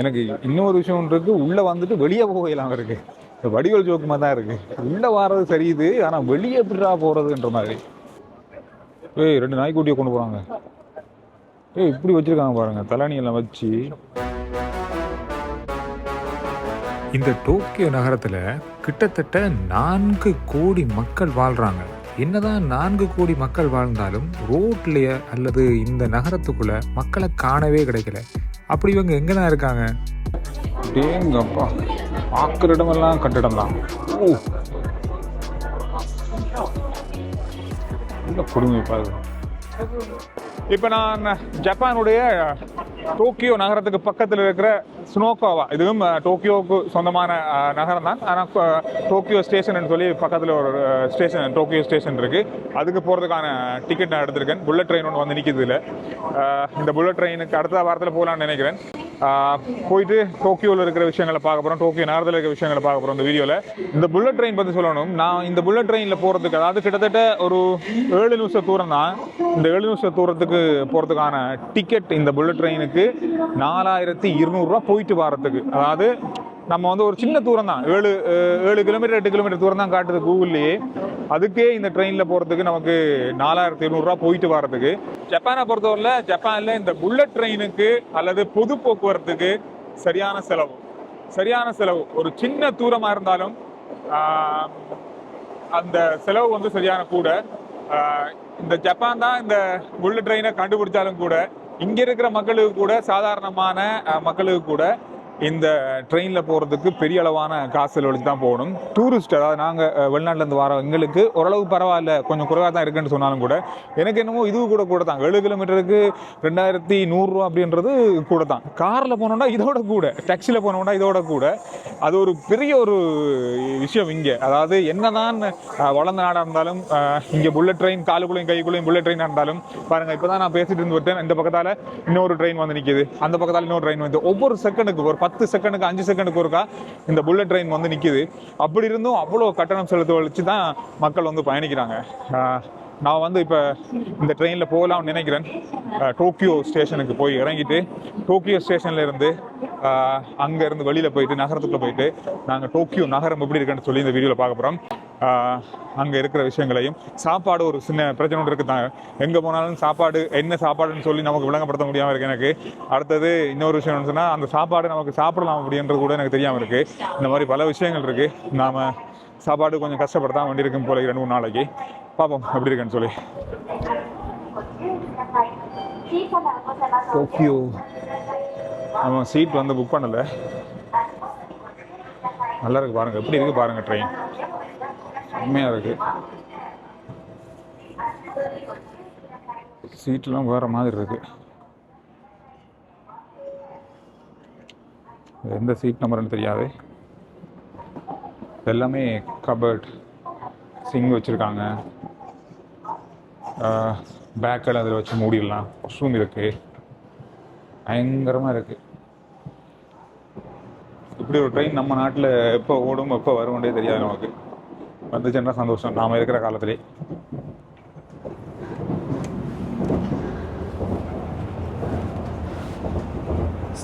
எனக்கு இன்னொரு விஷயம் இருக்கு. உள்ள வந்துட்டு வெளியே போகலாம் இருக்கு. இந்த வடிவல் ஜோக்குமா தான் இருக்கு. உள்ள வாரது சரியுது ஆனா வெளியே எப்படிடா போறதுன்ற மாதிரி. ஏய் ரெண்டு நாய்க்குட்டியை கொண்டு போறாங்க. ஏய் இப்படி வச்சிருக்காங்க பாருங்க. தலானியெல்லாம் வச்சு. இந்த டோக்கியோ நகரத்துல கிட்டத்தட்ட நான்கு கோடி மக்கள் வாழ்றாங்க. என்னதான் நான்கு கோடி மக்கள் வாழ்ந்தாலும் ரோட்லேயே அல்லது இந்த நகரத்துக்குள்ள மக்களை காணவே கிடைக்கல. அப்படி இவங்க எங்கண்ணா இருக்காங்க? டேங்கப்பா பார்க்குற இடமெல்லாம் கட்டிடம் தான் ஓ. நல்ல கொடுமை பாரு இப்போ நான் ஜப்பானுடைய டோக்கியோ நகரத்துக்கு பக்கத்தில் இருக்கிற ஸ்னோகாவா இதுவும் டோக்கியோவுக்கு சொந்தமான நகரம் தான். ஆனால் டோக்கியோ ஸ்டேஷன் சொல்லி பக்கத்தில் ஒரு ஸ்டேஷன் டோக்கியோ ஸ்டேஷன் இருக்குது அதுக்கு போகிறதுக்கான டிக்கெட் நான் எடுத்திருக்கேன். புல்லட் ட்ரெயின் ஒன்று வந்து நிற்கிது இதில். இந்த புல்லட் ட்ரெயினுக்கு அடுத்த வாரத்தில் போகலான்னு நினைக்கிறேன். போயிட்டு டோக்கியோவில் இருக்கிற விஷயங்களை பார்க்க போகிறோம் டோக்கியோ நகரத்தில் இருக்கிற விஷயங்களை பார்க்க போகிறோம் இந்த வீடியோவில் இந்த புல்லட் ட்ரெயின் பற்றி சொல்லணும். நான் இந்த புல்லட் ட்ரெயினில் போகிறதுக்கு அதாவது கிட்டத்தட்ட ஒரு ஏழு நிமிஷம் தூரம் தான். இந்த ஏழு நிமிஷம் தூரத்துக்கு போகிறதுக்கான டிக்கெட் இந்த புல்லட் ட்ரெயினுக்கு நாலாயிரத்தி இருநூறுவா போயிட்டு வரத்துக்கு அதாவது நம்ம வந்து ஒரு சின்ன தூரம் தான் ஏழு ஏழு கிலோமீட்டர் எட்டு கிலோமீட்டர் தூரம் தான் காட்டுது கூகுள்லேயே. அதுக்கே இந்த ட்ரெயினில் போகிறதுக்கு நமக்கு நாலாயிரத்தி எழுநூறுரூவா போயிட்டு வரதுக்கு ஜப்பானை பொறுத்தவரையில் ஜப்பானில் இந்த புல்லட் ட்ரெயினுக்கு அல்லது பொது போக்குவரத்துக்கு சரியான செலவு. சரியான செலவு. ஒரு சின்ன தூரமாக இருந்தாலும் அந்த செலவு வந்து சரியான கூட. இந்த ஜப்பான் தான் இந்த புல்லட் ட்ரெயினை கண்டுபிடிச்சாலும் கூட இங்கே இருக்கிற மக்களுக்கு கூட சாதாரணமான மக்களுக்கு கூட இந்த ட்ரெயினில் போகிறதுக்கு பெரிய அளவான காசு செலவழிச்சு தான் போகணும். டூரிஸ்ட் அதாவது நாங்கள் வெளிநாட்டிலேருந்து வர எங்களுக்கு ஓரளவு பரவாயில்ல கொஞ்சம் குறைவாக தான் இருக்குன்னு சொன்னாலும் கூட எனக்கு என்னமோ இது கூட கூட தான். ஏழு கிலோமீட்டருக்கு ரெண்டாயிரத்தி நூறுரூவா அப்படின்றது கூட தான். காரில் போனோம்னா இதோட கூட டாக்ஸியில் போனோம்னா இதோட கூட. அது ஒரு பெரிய ஒரு விஷயம் இங்கே. அதாவது என்னதான் அஹ், வளர்ந்த நாடாக இருந்தாலும் இங்கே புல்லட் ட்ரெயின் காலுக்குள்ளையும் கைக்குள்ளையும் புல்லட் ட்ரெயினாக இருந்தாலும் பாருங்கள் இப்போ தான் நான் பேசிட்டு இருந்து விட்டேன் இந்த பக்கத்தால் இன்னொரு ட்ரெயின் வந்து நிற்கிது அந்த பக்கத்தால் இன்னொரு ட்ரெயின் வந்து ஒவ்வொரு செகண்டுக்கு ஒரு பத்து செகண்டுக்கு அஞ்சு செகண்டுக்கு ஒருக்கா இந்த புல்லட் ட்ரெயின் வந்து நிற்கிது அப்படி இருந்தும் அவ்வளோ கட்டணம் செலுத்த வச்சு தான் மக்கள் வந்து பயணிக்கிறாங்க. நான் வந்து இப்போ இந்த ட்ரெயினில் போகலாம்னு நினைக்கிறேன். டோக்கியோ ஸ்டேஷனுக்கு போய் இறங்கிட்டு டோக்கியோ ஸ்டேஷன்ல இருந்து அங்கேருந்து வெளியில் இருந்து போயிட்டு நகரத்துக்குள்ளே போயிட்டு நாங்கள் டோக்கியோ நகரம் எப்படி இருக்குன்னு சொல்லி இந்த வீடியோவில் பார்க்க போகிறோம் அங்கே இருக்கிற விஷயங்களையும் சாப்பாடு ஒரு சின்ன பிரச்சனை ஒன்று இருக்குது? தான் எங்கே போனாலும் சாப்பாடு என்ன சாப்பாடுன்னு சொல்லி நமக்கு விளங்கப்படுத்த முடியாமல் இருக்கு எனக்கு. அடுத்தது இன்னொரு விஷயம் சொன்னால் அந்த சாப்பாடு நமக்கு சாப்பிடலாம் அப்படின்றது கூட எனக்கு தெரியாமல் இருக்கு. இந்த மாதிரி பல விஷயங்கள் இருக்கு. நாம சாப்பாடு கொஞ்சம் கஷ்டப்பட தான் வேண்டியிருக்கும் போல ரெண்டு மூணு நாளைக்கு. பார்ப்போம் எப்படி இருக்குன்னு சொல்லி. டோக்கியோ நம்ம சீட் வந்து புக் பண்ணல. நல்லா இருக்கு பாருங்க எப்படி இருக்கு பாருங்க ட்ரெயின் செம்மையாக இருக்குது சீட்லாம் வேற மாதிரி இருக்குது எந்த சீட் நம்பர்னு தெரியாது. எல்லாமே கபர்ட் சிங் வச்சுருக்காங்க. பேக்கெல்லாம் அதில் வச்சு மூடிடலாம். வாஷ்ரூம் இருக்கு. பயங்கரமாக இருக்கு. இப்படி ஒரு ட்ரெயின் நம்ம நாட்டில் எப்போ ஓடும் எப்போ வரும்னே தெரியாது நமக்கு. வந்துச்சுன்னா சந்தோஷம். நாம் இருக்கிற காலத்திலே.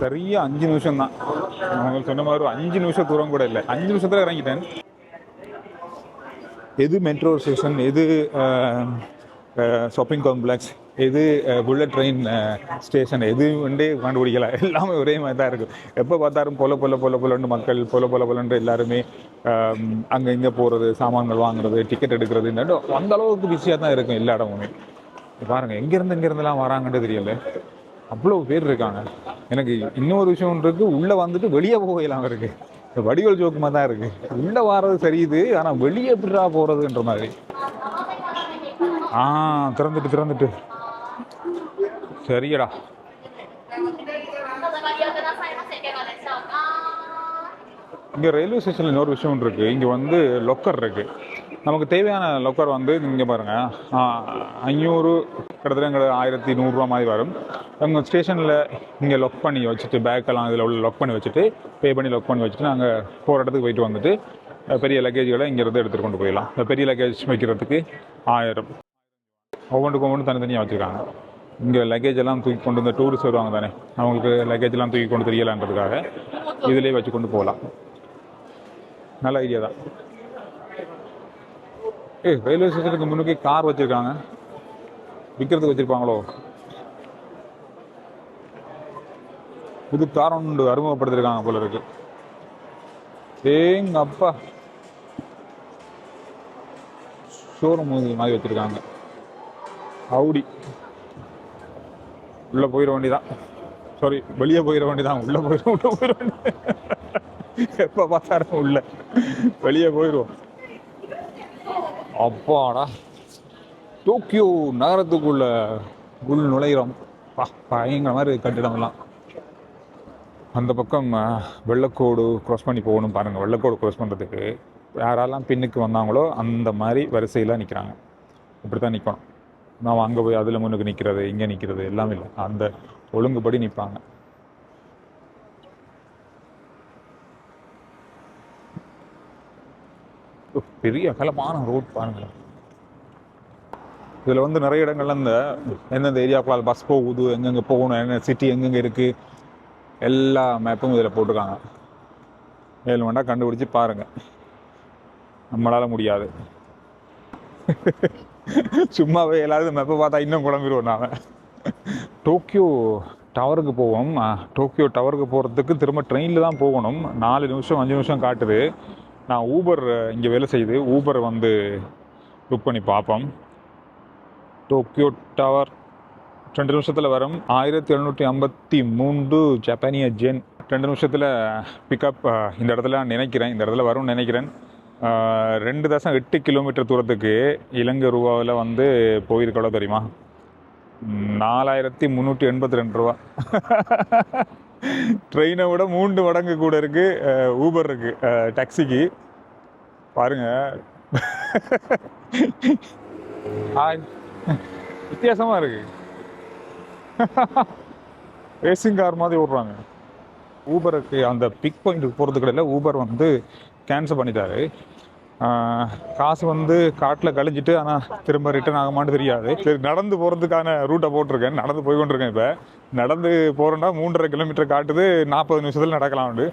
சரியா அஞ்சு நிமிஷம் தான் அவங்க சொன்ன மாதிரி அஞ்சு நிமிஷம் தூரம் கூட இல்லை. அஞ்சு நிமிஷத்தில் இறங்கிட்டேன். எது மெட்ரோ ஸ்டேஷன் எது ஷாப்பிங் காம்ப்ளெக்ஸ் எது புல்லட் ட்ரெயின் ஸ்டேஷன் எது வந்து கண்டுபிடிக்கல? எல்லாமே ஒரே மாதிரி தான் இருக்கும் எப்போ பார்த்தாலும் பொல பொல பொல பொலன்னு மக்கள் பொல பொல பொலன்று எல்லாருமே அங்கே இங்கே போகிறது சாமான்கள் வாங்குறது டிக்கெட் எடுக்கிறது இந்த அந்த அளவுக்கு பிஸியாக தான் இருக்கும் எல்லா இடமுமே. பாருங்கள் எங்கேருந்து இங்கேருந்துலாம் வராங்கன்னு தெரியல. அவ்வளோ பேர் இருக்காங்க. எனக்கு இன்னொரு விஷயம் இருக்குது உள்ளே வந்துட்டு வெளியே போகலாம் இருக்கு. வடிவல் ஜோக்குமா தான் இருக்கு. உள்ளே வாரது சரியுது ஆனால் வெளியே எப்படிடா போகிறதுன்ற மாதிரி. ஆ திறந்துட்டு திறந்துட்டு. சரியடா இங்கே ரயில்வே ஸ்டேஷனில் இன்னொரு விஷயம் இருக்குது இங்கே வந்து லொக்கர் இருக்குது நமக்கு தேவையான லொக்கர் வந்து இங்கே பாருங்கள் ஐநூறு கிட்டத்தட்ட எங்களுக்கு ஆயிரத்தி நூறுரூவா மாதிரி வரும் எங்கள் ஸ்டேஷனில் இங்கே லொக் பண்ணி வச்சுட்டு பேக்கெல்லாம் இதில் உள்ள லொக் பண்ணி வச்சுட்டு பே பண்ணி லொக் பண்ணி வச்சுட்டு நாங்கள் போகிற இடத்துக்கு போயிட்டு வந்துட்டு பெரிய லக்கேஜ்களை இங்கேருந்து எடுத்துகிட்டு கொண்டு போயிடலாம் இந்த பெரிய லக்கேஜ் வைக்கிறதுக்கு ஆயிரம் ஒவ்வொன்றுக்கு ஒவ்வொன்று தனித்தனியாக வச்சுருக்காங்க இங்கே லக்கேஜ் எல்லாம் தூக்கி கொண்டு வந்து டூரிஸ்ட் வருவாங்க தானே? அவங்களுக்கு லக்கேஜ் எல்லாம் தூக்கி கொண்டு தெரியலான்றதுக்காக இதிலே வச்சு கொண்டு போகலாம். நல்ல ஐடியா தான். ஏய் ரயில்வே ஸ்டேஷனுக்கு முன்னுக்கு கார் வச்சுருக்காங்க. விற்கிறதுக்கு வச்சுருப்பாங்களோ? புது கார் ஒன்று அறிமுகப்படுத்திருக்காங்க போல இருக்கு. ஏங்க அப்பா. ஷோரூம் மாதிரி வச்சுருக்காங்க. அவுடி உள்ள போயிட வேண்டிதான். சாரி வெளியே போயிட வேண்டிதான். உள்ளே போயிடும் உள்ளே போயிட. வேண்டியது எப்போ பார்த்தாலும் உள்ள. வெளியே போயிடுவோம். அப்பாடா. டோக்கியோ நகரத்துக்குள்ள உள் நுழைகிறோம் பயங்கர மாதிரி கட்டிடம்லாம் அந்த பக்கம் வெள்ளக்கோடு க்ராஸ் பண்ணி போகணும் பாருங்கள் வெள்ளக்கோடு க்ராஸ் பண்ணுறதுக்கு யாரெல்லாம் பின்னுக்கு வந்தாங்களோ அந்த மாதிரி வரிசையில் நிற்கிறாங்க இப்படி தான் நிற்கணும் நாம் அங்கே போய் அதில் முன்னுக்கு நிற்கிறது இங்கே நிற்கிறது எல்லாமே இல்லை. அந்த ஒழுங்குபடி நிற்பாங்க. பெரிய அகலமான ரோட் பாருங்களேன். இதில் வந்து நிறைய இடங்கள்ல இந்த எந்தெந்த ஏரியாக்குள்ள பஸ் போகுது எங்கெங்கே போகணும் என்ன சிட்டி எங்கெங்கே இருக்குது எல்லா மேப்பும் இதில் போட்டிருக்காங்க. ஏழு வேண்டாம் கண்டுபிடிச்சி பாருங்க. நம்மளால முடியாது. சும்மாவே எல்லாரும் மேப்பை பார்த்தா இன்னும் குழம்பிடுவோம் நாம். டோக்கியோ டவருக்கு போவோம். டோக்கியோ டவருக்கு போகிறதுக்கு திரும்ப ட்ரெயினில் தான் போகணும். நாலு நிமிஷம் அஞ்சு நிமிஷம் காட்டுது. நான் ஊபர் இங்கே வேலை செய்யுது. ஊபர் வந்து புக் பண்ணி பார்ப்போம். டோக்கியோ டவர் ரெண்டு நிமிஷத்தில் வரும். ஆயிரத்தி எழுநூற்றி ஐம்பத்தி மூன்று ஜப்பானிய ஜென் ரெண்டு நிமிஷத்தில் பிக்கப் இந்த இடத்துல நினைக்கிறேன். இந்த இடத்துல வரும்னு நினைக்கிறேன். ரெண்டு தசம் எட்டு கிலோமீட்டர் தூரத்துக்கு இலங்கை ரூபாவில் வந்து போயிருக்கோட தெரியுமா? நாலாயிரத்தி முந்நூற்றி எண்பத்தி ரெண்டு ரூபா. ட்ரெயினை விட மூன்று மடங்கு கூட இருக்கு. ஊபர் இருக்கு. டாக்ஸிக்கு. பாருங்க. ஹாய் வித்தியாசமா இருக்கு. ரேசிங் கார் மாதிரி ஓடுறாங்க. ஊபருக்கு அந்த பிக் பாயிண்ட்டுக்கு போகிறதுக்கு இடையில ஊபர் வந்து கேன்சல் பண்ணிட்டாரு. காசு வந்து காட்டில் கழிஞ்சிட்டு ஆனால் திரும்ப ரிட்டர்ன் ஆகுமான்னு தெரியாது. சரி நடந்து போகிறதுக்கான ரூட்டை போட்டிருக்கேன். நடந்து போய் கொண்டிருக்கேன் இப்போ. நடந்து போகிறோன்னா மூன்றரை கிலோமீட்டர் காட்டுது நாற்பது நிமிஷத்தில் நடக்கலாம்னு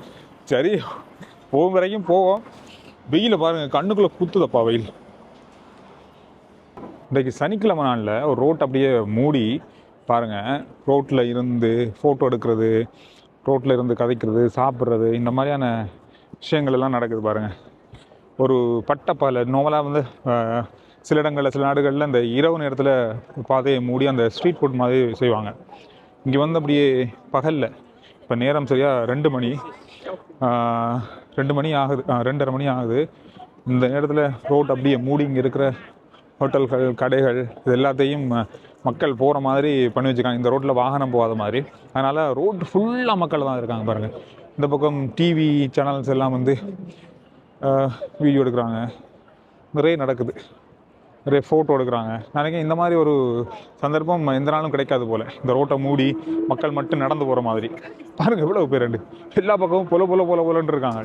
சரி போகும் வரைக்கும் போவோம். வெயில பாருங்கள் கண்ணுக்குள்ளே குத்துதப்பா வெயில். இன்றைக்கு சனிக்கிழமை நாளில் ஒரு ரோட் அப்படியே மூடி பாருங்கள் ரோட்டில் இருந்து ஃபோட்டோ எடுக்கிறது ரோட்டில் இருந்து கதைக்கிறது சாப்பிட்றது இந்த மாதிரியான விஷயங்கள் எல்லாம் நடக்குது பாருங்கள் ஒரு பட்டப்பால நோமலாக வந்து சில இடங்களில் சில நாடுகளில் இந்த இரவு நேரத்தில் பாதையை மூடி அந்த ஸ்ட்ரீட் ஃபுட் மாதிரி செய்வாங்க. இங்கே வந்து அப்படியே பகலில் இப்போ நேரம் சரியாக ரெண்டு மணி ரெண்டு மணி ஆகுது ரெண்டரை மணி ஆகுது. இந்த நேரத்தில் ரோட் அப்படியே மூடி இங்கே இருக்கிற ஹோட்டல்கள் கடைகள் இது எல்லாத்தையும் மக்கள் போகிற மாதிரி பண்ணி வச்சுருக்காங்க. இந்த ரோட்டில் வாகனம் போகாத மாதிரி. அதனால் ரோட் ஃபுல்லாக மக்கள் தான் இருக்காங்க பாருங்கள் இந்த பக்கம் டிவி சேனல்ஸ் எல்லாம் வந்து வீடியோ எடுக்கிறாங்க. நிறைய நடக்குது. நிறைய ஃபோட்டோ எடுக்கிறாங்க. நினைக்கிறேன் இந்த மாதிரி ஒரு சந்தர்ப்பம் எந்த நாளும் கிடைக்காது போல். இந்த ரோட்டை மூடி மக்கள் மட்டும் நடந்து போகிற மாதிரி. பாருங்கள் எவ்வளோ பேர் எல்லா பக்கமும் பொல பொல பொல பொலன்னு இருக்காங்க.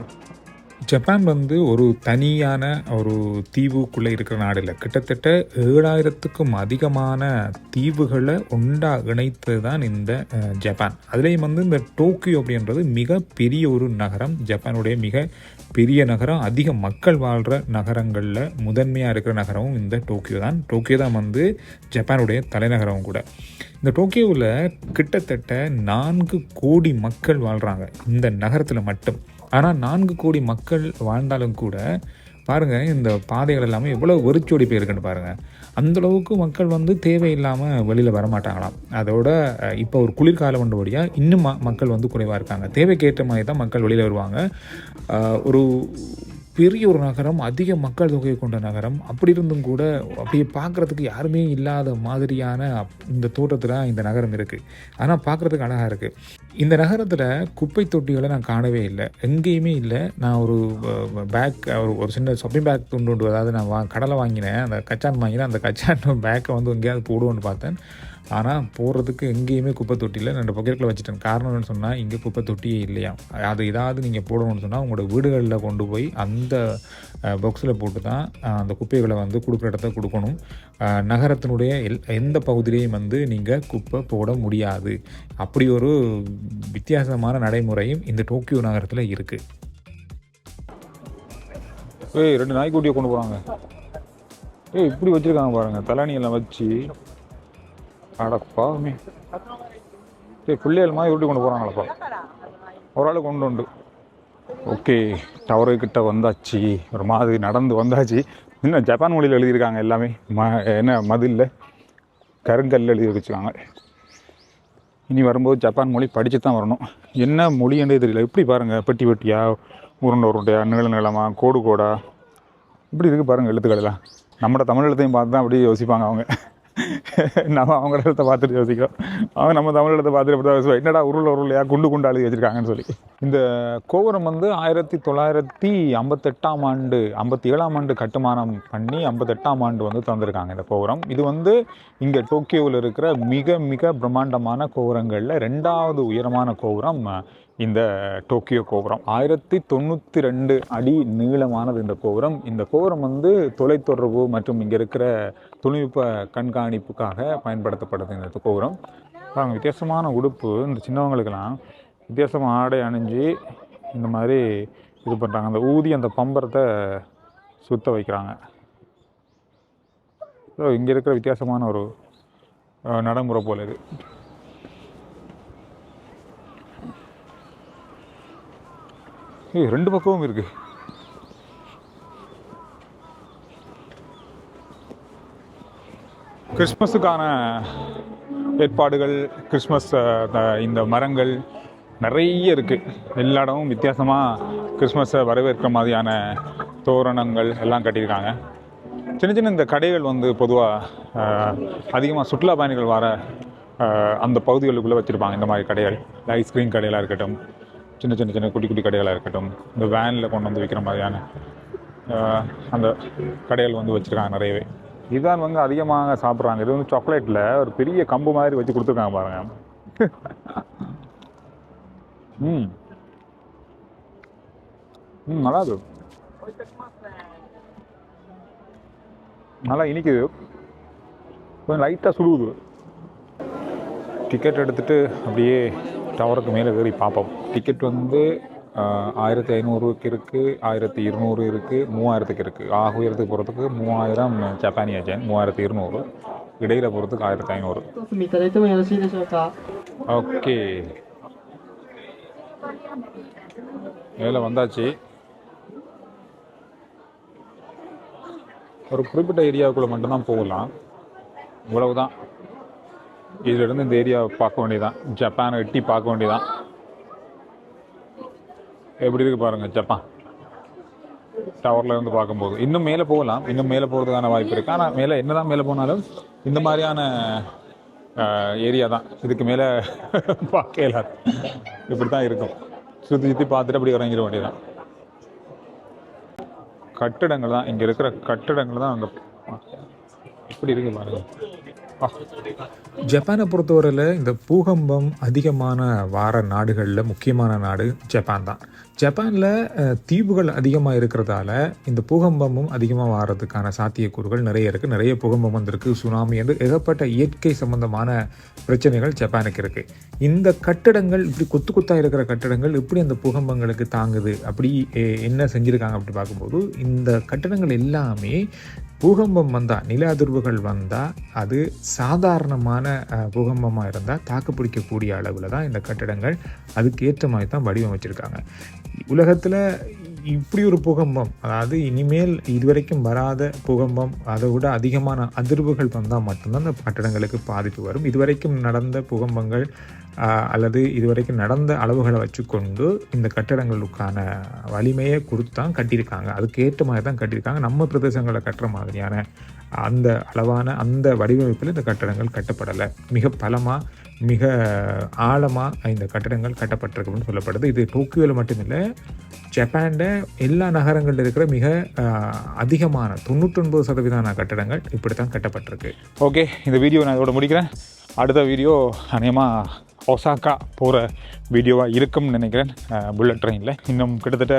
ஜப்பான் வந்து ஒரு தனியான ஒரு தீவுக்குள்ளே இருக்கிற நாடு இல்லை. கிட்டத்தட்ட ஏழாயிரத்துக்கும் அதிகமான தீவுகளை ஒன்றா இணைத்து தான் இந்த ஜப்பான். அதுலேயும் வந்து இந்த டோக்கியோ அப்படின்றது மிக பெரிய ஒரு நகரம். ஜப்பானுடைய மிக பெரிய நகரம். அதிக மக்கள் வாழ்கிற நகரங்களில் முதன்மையாக இருக்கிற நகரமும் இந்த டோக்கியோ தான். டோக்கியோ தான் வந்து ஜப்பானுடைய தலைநகரமும் கூட. இந்த டோக்கியோவில் கிட்டத்தட்ட நான்கு கோடி மக்கள் வாழ்கிறாங்க இந்த நகரத்தில் மட்டும். ஆனால் நான்கு கோடி மக்கள் வாழ்ந்தாலும் கூட பாருங்கள் இந்த பாதைகள் எல்லாமே எவ்வளோ வெறிச்சோடி போயிருக்குன்னு பாருங்கள் அந்த அளவுக்கு மக்கள் வந்து தேவையில்லாமல் வெளியில் வரமாட்டாங்களாம். அதோட இப்போ ஒரு குளிர்காலம் வந்தபடியாக இன்னும் ம- மக்கள் வந்து குறைவாக இருக்காங்க. தேவைக்கேற்ற மாதிரி தான் மக்கள் வெளியில் வருவாங்க. ஒரு பெரிய ஒரு நகரம் அதிக மக்கள் தொகை கொண்ட நகரம். அப்படி இருந்தும் கூட அப்படியே பார்க்குறதுக்கு யாருமே இல்லாத மாதிரியான இந்த தோட்டத்தில் இந்த நகரம் இருக்குது ஆனால் பார்க்குறதுக்கு அழகாக இருக்குது இந்த நகரத்தில் குப்பை தொட்டிகளை நான் காணவே இல்லை. எங்கேயுமே இல்லை. நான் ஒரு பேக் ஒரு ஒரு சின்ன ஷாப்பிங் பேக் துண்டு அதாவது நான் வா கடலை வாங்கினேன். அந்த கச்சான் வாங்கினேன். அந்த கச்சான் பேக்கை வந்து எங்கேயாவது போடுவோன்னு பார்த்தேன். ஆனால் போகிறதுக்கு எங்கேயுமே குப்பை தொட்டியில் ரெண்டு பக்கெட்டில் வச்சுட்டேன். காரணம் என்னன்னு சொன்னால் இங்கே குப்பை தொட்டியே இல்லையா? அது ஏதாவது நீங்கள் போடணும்னு சொன்னால் உங்களோட வீடுகளில் கொண்டு போய் அந்த பாக்ஸில் போட்டு தான் அந்த குப்பைகளை வந்து கொடுக்குற இடத்த கொடுக்கணும். நகரத்தினுடைய எல் எந்த பகுதியிலையும் வந்து நீங்கள் குப்பை போட முடியாது. அப்படி ஒரு வித்தியாசமான நடைமுறையும் இந்த டோக்கியோ நகரத்தில் இருக்குது ஏய் ரெண்டு நாய்க்குட்டியை கொண்டு போகிறாங்க ஏய் இப்படி வச்சுருக்காங்க பாருங்கள் தலானி எல்லாம் வச்சு அடப்பாமே ஏய் பிள்ளைகள் மாதிரி உருட்டி கொண்டு போகிறாங்களப்பா ஒரு ஆள் கொண்டு உண்டு. ஓகே டவரு கிட்ட வந்தாச்சு. ஒரு மாதிரி நடந்து வந்தாச்சு. இன்னும் ஜப்பான் மொழியில் எழுதியிருக்காங்க எல்லாமே. ம என்ன மதிலில்? கருங்கல் எழுதி வச்சுருக்காங்க. இனி வரும்போது ஜப்பான் மொழி படித்து தான் வரணும். என்ன மொழின்றே தெரியல. எப்படி பாருங்கள் பெட்டி பெட்டியா உருண்டை உருண்டையா நீள நீளமா கோடு கோடா. இப்படி இருக்குது பாருங்கள் எழுத்துக்கள் எல்லாம். நம்மளோட தமிழ் எழுத்தையும் பார்த்து தான் அப்படி யோசிப்பாங்க அவங்க. நம்ம அவங்க இடத்த பார்த்துட்டு யோசிக்கிறோம். அவங்க நம்ம தமிழ் இடத்த பார்த்துட்டு அப்படி தான் என்னடா உருள் உருளையா குண்டு குண்டு எழுதி வச்சுருக்காங்கன்னு சொல்லி. இந்த கோபுரம் வந்து ஆயிரத்தி தொள்ளாயிரத்தி ஐம்பத்தெட்டாம் ஆண்டு ஐம்பத்தி ஏழாம் ஆண்டு கட்டுமானம் பண்ணி ஐம்பத்தெட்டாம் ஆண்டு வந்து தந்திருக்காங்க இந்த கோபுரம் இது வந்து இங்கே டோக்கியோவில் இருக்கிற மிக மிக பிரம்மாண்டமான கோபுரங்களில் ரெண்டாவது உயரமான கோபுரம் இந்த டோக்கியோ கோபுரம் ஆயிரத்தி தொண்ணூற்றி ரெண்டு அடி நீளமானது இந்த கோபுரம் இந்த கோபுரம் வந்து தொலைத்தொடர்பு மற்றும் இங்கே இருக்கிற தொழில்நுட்ப கண்காணிப்புக்காக பயன்படுத்தப்படுது இந்த கோபுரம் பாருங்க வித்தியாசமான உடுப்பு. இந்த சின்னவங்களுக்கெல்லாம் வித்தியாசமாக ஆடை அணிஞ்சு இந்த மாதிரி இது பண்ணுறாங்க அந்த ஊதி அந்த பம்பரத்தை சுத்த வைக்கிறாங்க. ஸோ இங்கே இருக்கிற வித்தியாசமான ஒரு நடைமுறை போல இது. ரெண்டு பக்கமும் இருக்குது கிறிஸ்மஸுக்கான ஏற்பாடுகள் கிறிஸ்மஸ் த- இந்த மரங்கள் நிறைய இருக்குது எல்லா இடமும் வித்தியாசமாக கிறிஸ்மஸை வரவேற்கிற மாதிரியான தோரணங்கள் எல்லாம் கட்டியிருக்காங்க. சின்ன சின்ன இந்த கடைகள் வந்து பொதுவாக அதிகமாக சுற்றுலா பயணிகள் வர அந்த பகுதிகளுக்குள்ளே வச்சுருப்பாங்க. இந்த மாதிரி கடைகள். ஐஸ்கிரீம் கடைகளாக இருக்கட்டும் சின்ன சின்ன சின்ன குட்டி குட்டி கடைகளாக இருக்கட்டும் இந்த வேனில் கொண்டு வந்து விற்கிற மாதிரியான அந்த கடைகள் வந்து வச்சுருக்காங்க நிறையவே. இதுதான் வந்து அதிகமாக சாப்பிட்றாங்க. இது வந்து சாக்லேட்டில் ஒரு பெரிய கம்பு மாதிரி வச்சு கொடுத்துருக்காங்க பாருங்க. ம். ம் நல்லா இருக்கு. நல்லா இனிக்குது. கொஞ்சம் லைட்டாக சுடுகுது டிக்கெட் எடுத்துட்டு அப்படியே டவருக்கு மேலே ஏறி பார்ப்போம். டிக்கெட் வந்து ஆயிரத்தி ஐநூறுக்கு இருக்குது ஆயிரத்தி இருநூறு இருக்குது மூவாயிரத்துக்கு இருக்குது ஆக உயரத்துக்கு போகிறதுக்கு மூவாயிரம் ஜப்பானிய ஜென் மூவாயிரத்தி இருநூறு. இடையில் போகிறதுக்கு ஆயிரத்தி ஐநூறு. ஓகே. மேலே வந்தாச்சு. ஒரு குறிப்பிட்ட ஏரியாவுக்குள்ளே மட்டும்தான் போகலாம். இவ்வளவுதான். இதிலிருந்து இந்த ஏரியாவை பார்க்க வேண்டியதான் ஜப்பானை எட்டி பார்க்க வேண்டியதான் எப்படி இருக்கு பாருங்க ஜப்பான் டவர்ல இருந்து பார்க்கும்போது. இன்னும் மேலே போகலாம். இன்னும் மேலே போகிறதுக்கான வாய்ப்பு இருக்கு. ஆனால் மேலே என்னதான் மேலே போனாலும் இந்த மாதிரியான ஏரியா தான். இதுக்கு மேலே பார்க்க இயலாது இப்படி தான் இருக்கும். சுற்றி சுற்றி பார்த்துட்டு அப்படி இறங்கிட வேண்டியதான் கட்டிடங்கள் தான். இங்கே இருக்கிற கட்டிடங்கள் தான் அங்கே. இப்படி இருக்கு பாருங்கள் ஜப்பானை பொறுத்தவரையில் இந்த பூகம்பம் அதிகமான வார நாடுகளில் முக்கியமான நாடு ஜப்பான் தான். ஜப்பானில் தீவுகள் அதிகமாக இருக்கிறதால இந்த பூகம்பமும் அதிகமாக வாரதுக்கான சாத்தியக்கூறுகள் நிறைய இருக்குது நிறைய பூகம்பம் வந்திருக்கு. சுனாமி என்று ஏகப்பட்ட இயற்கை சம்பந்தமான பிரச்சனைகள் ஜப்பானுக்கு இருக்குது இந்த கட்டடங்கள் இப்படி கொத்து கொத்தாக இருக்கிற கட்டடங்கள் எப்படி அந்த பூகம்பங்களுக்கு தாங்குது? அப்படி என்ன செஞ்சுருக்காங்க அப்படி பார்க்கும்போது இந்த கட்டடங்கள் எல்லாமே பூகம்பம் வந்தால் நில அதிர்வுகள் வந்தால் அது சாதாரணமான பூகம்பமாக இருந்தால் தாக்கு பிடிக்கக்கூடிய அளவில் தான் இந்த கட்டடங்கள் அதுக்கேற்ற மாதிரி தான் வடிவமைச்சிருக்காங்க. உலகத்தில் இப்படி ஒரு பூகம்பம் அதாவது இனிமேல் இதுவரைக்கும் வராத பூகம்பம் அதை விட அதிகமான அதிர்வுகள் வந்தால் மட்டும்தான் அந்த கட்டடங்களுக்கு பாதிப்பு வரும். இதுவரைக்கும் நடந்த பூகம்பங்கள் அல்லது இதுவரைக்கும் நடந்த அளவுகளை வச்சுக்கொண்டு இந்த கட்டடங்களுக்கான வலிமையை கொடுத்து தான் கட்டியிருக்காங்க. அதுக்கேற்ற மாதிரி தான் கட்டியிருக்காங்க. நம்ம பிரதேசங்களை கட்டுற மாதிரியான அந்த அளவான அந்த வடிவமைப்பில் இந்த கட்டடங்கள் கட்டப்படலை. மிக பலமாக மிக ஆழமாக இந்த கட்டடங்கள் கட்டப்பட்டிருக்குன்னு சொல்லப்படுது. இது டோக்கியோவில் மட்டுமில்லை ஜப்பானில் எல்லா நகரங்களில் இருக்கிற மிக அதிகமான தொண்ணூற்றொன்பது சதவீதமான கட்டடங்கள் இப்படி தான் கட்டப்பட்டிருக்கு. ஓகே இந்த வீடியோ நான் இதோட முடிக்கிறேன். அடுத்த வீடியோ அநேகமாக ஒசாக்கா போகிற வீடியோவாக இருக்கும்னு நினைக்கிறேன். புல்லட் ட்ரெயினில் இன்னும் கிட்டத்தட்ட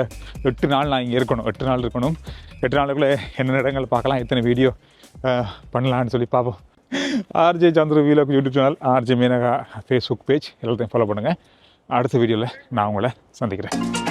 எட்டு நாள் நான் இங்கே இருக்கணும். எட்டு நாள் இருக்கணும். எட்டு நாளுக்குள்ளே என்னென்ன இடங்கள் பார்க்கலாம் எத்தனை வீடியோ பண்ணலான்னு சொல்லி பார்ப்போம் RJ Chandra வீலக் YouTube channel RJ Menaka Facebook page எல்லாத்தையும் ஃபாலோ பண்ணுங்கள் அடுத்த வீடியோவில் நான் உங்களை சந்திக்கிறேன்.